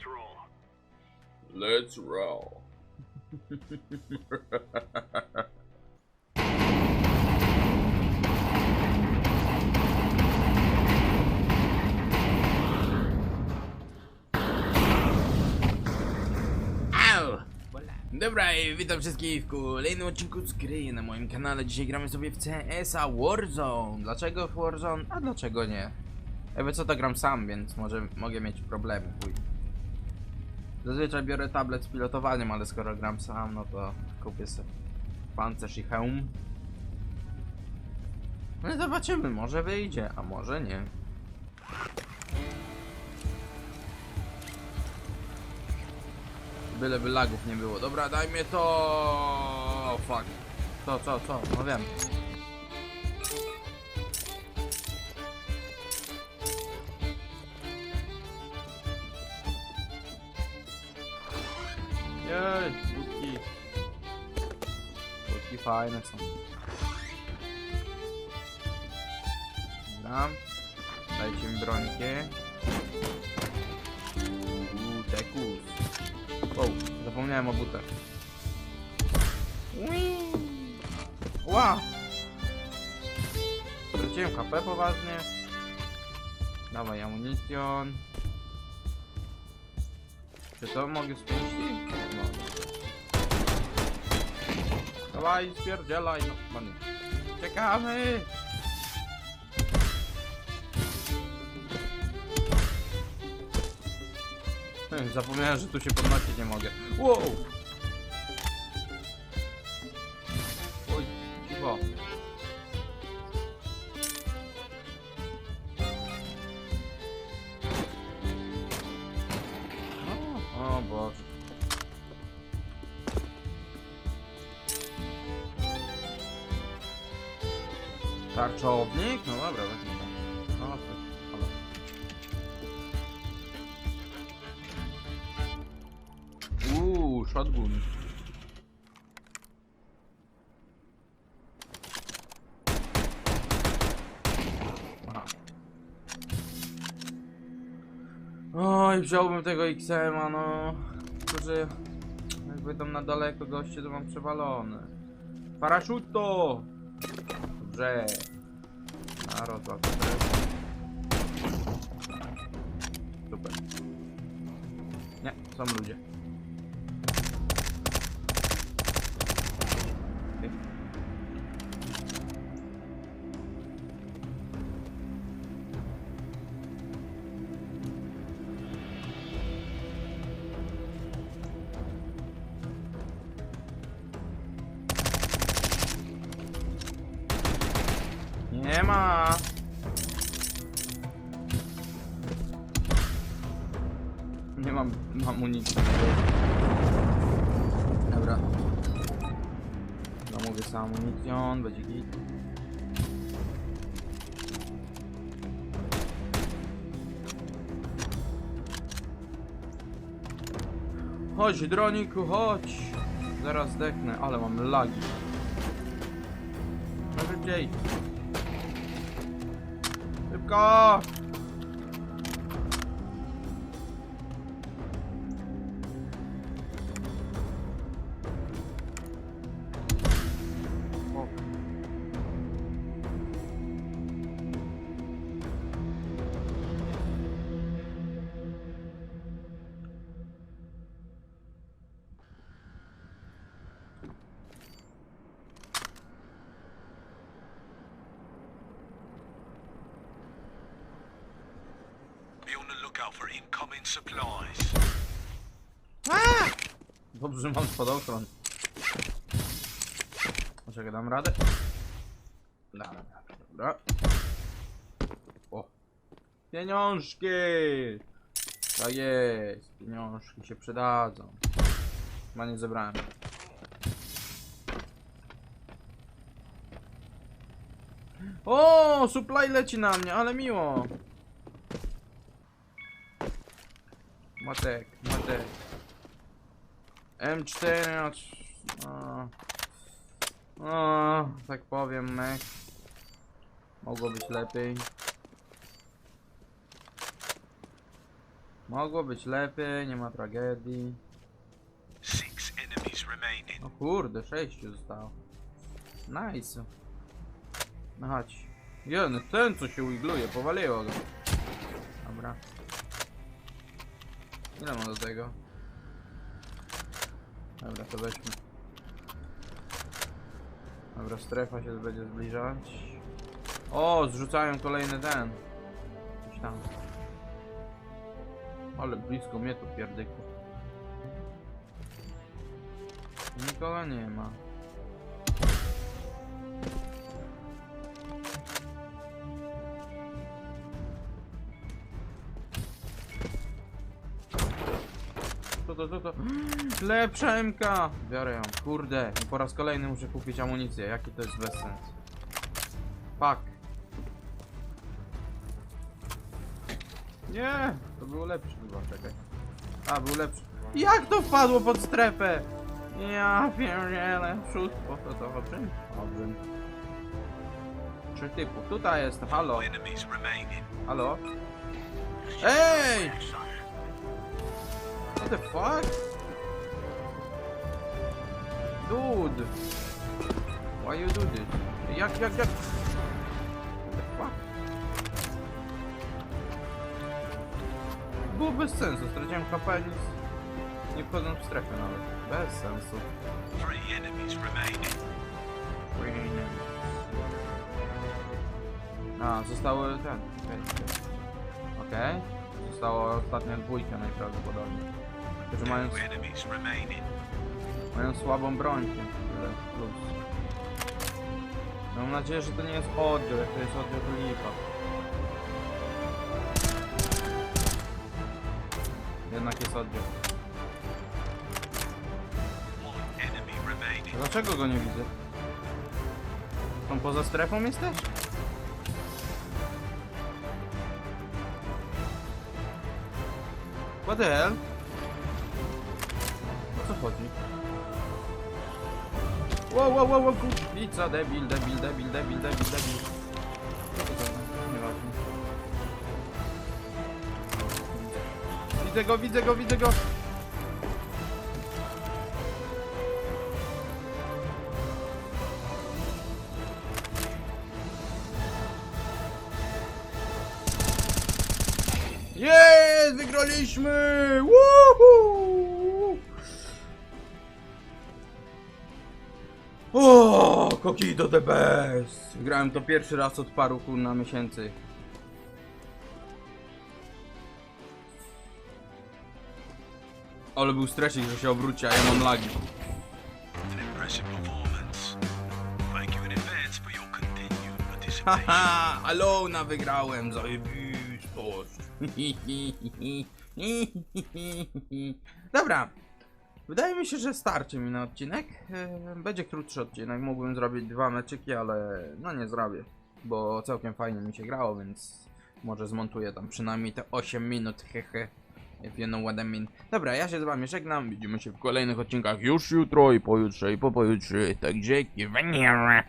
Let's roll. Let's roll. Dobra, witam wszystkich w kolejnym odcinku z gry na moim kanale. Dzisiaj gramy sobie w CS-a Warzone. Dlaczego w Warzone? A dlaczego nie? Jakby co to gram sam, więc może mogę mieć problemy. Chuj. Zazwyczaj biorę tablet z pilotowaniem, ale skoro gram sam, no to kupię sobie pancerz i hełm. No i zobaczymy, może wyjdzie, a może nie. Byleby lagów nie było. Dobra, daj mnie to. Fuck. Co, co, co? No wiem. Jej, budki. Budki fajne są. Dobra. Dajcie mi brońkę. Uuu, tekus. Wow, zapomniałem o butach. Ła! Straciłem HP poważnie. Dawaj amunicjon. Czy to mogę spuścić? No. Dawaj, spierdzielaj, no chyba nie. Czekamy! Zapomniałem, że tu się podnosić nie mogę. Wow! Oj, cicho. Tarczownik? No dobra, weźmy to. O, to, halo. Uuu, shotgun. Oj, wziąłbym tego XM-a, no. Jakby tam na daleko goście to mam przewalone. Paraszuto! Dobrze. A, rozwal to też. Super. Nie, są ludzie. Nie ma. Nie mam amunicji. Dobra. Zamówię sobie amunicjon, będzie git. Chodź, droniku, chodź. Zaraz zdechnę, ale mam lagi. No ก็ incoming supplies. Dobrze, mam spadochron. Poczekaj, dam radę. Radę, dobra. O. Pieniążki! Tak jest, pieniążki się przydadzą. Chyba nie zebrałem. O, supply leci na mnie, ale miło. Matek, matek. M4, o, o, tak powiem, mech. Mogło być lepiej. Mogło być lepiej, nie ma tragedii. No kurde, sześciu zostało. Nice. No chodź. Jeden, ten co się uigluje, powaliło go. Dobra. Ile ma do tego? Dobra, to weźmy. Dobra, strefa się będzie zbliżać. O, zrzucają kolejny ten. Coś tam. Ale blisko mnie tu pierdyku. Nikogo nie ma. Co to, co to? Lepsza MK! Biorę ją, kurde. I po raz kolejny muszę kupić amunicję. Jaki to jest bezsens. Fuck. Nie! To było lepsze chyba, czekaj. A, był lepszy. Jak to wpadło pod strefę? Ja pierdzielę. Szóstwo, to to dobrze? Dobrze. Trzy typów. Tutaj jest, halo. Halo? Ej! The fuck? Dude! Why you do this? Jak, jak, jak? What the fuck? Było bez sensu, straciłem HP nic. Nie wchodząc w strefę nawet. Bez sensu. Three enemies remaining. A, zostały ten. Okej. Okej. Została ostatnia dwójka najprawdopodobniej. Którzy mają, mają słabą broń. Plus. Mam nadzieję, że to nie jest oddział. Jak to jest oddział, to lipa. Jednak jest oddział. Dlaczego go nie widzę? Są poza strefą jesteś? What the hell? Co chodzi? Wow, wow, wow, wow, kurwica, debil, debil, debil, debil, debil, debil. To za... Widzę go, widzę go, widzę go! Jest! Wygraliśmy! Woohoo! O, Kokito the best! Grałem to pierwszy raz od paru kurna miesięcy. Ale był stresik, że się obróci, a ja mam lagi. Haha, Alona wygrałem, zajebisz post. Dobra. Wydaje mi się, że starczy mi na odcinek. E, Będzie krótszy odcinek, mógłbym zrobić dwa meczyki, ale no nie zrobię. Bo całkiem fajnie mi się grało, więc może zmontuję tam przynajmniej te 8 minut, hehe. If you know what I mean. Dobra, ja się z wami żegnam, widzimy się w kolejnych odcinkach już jutro i pojutrze i po pojutrze, także kiwania.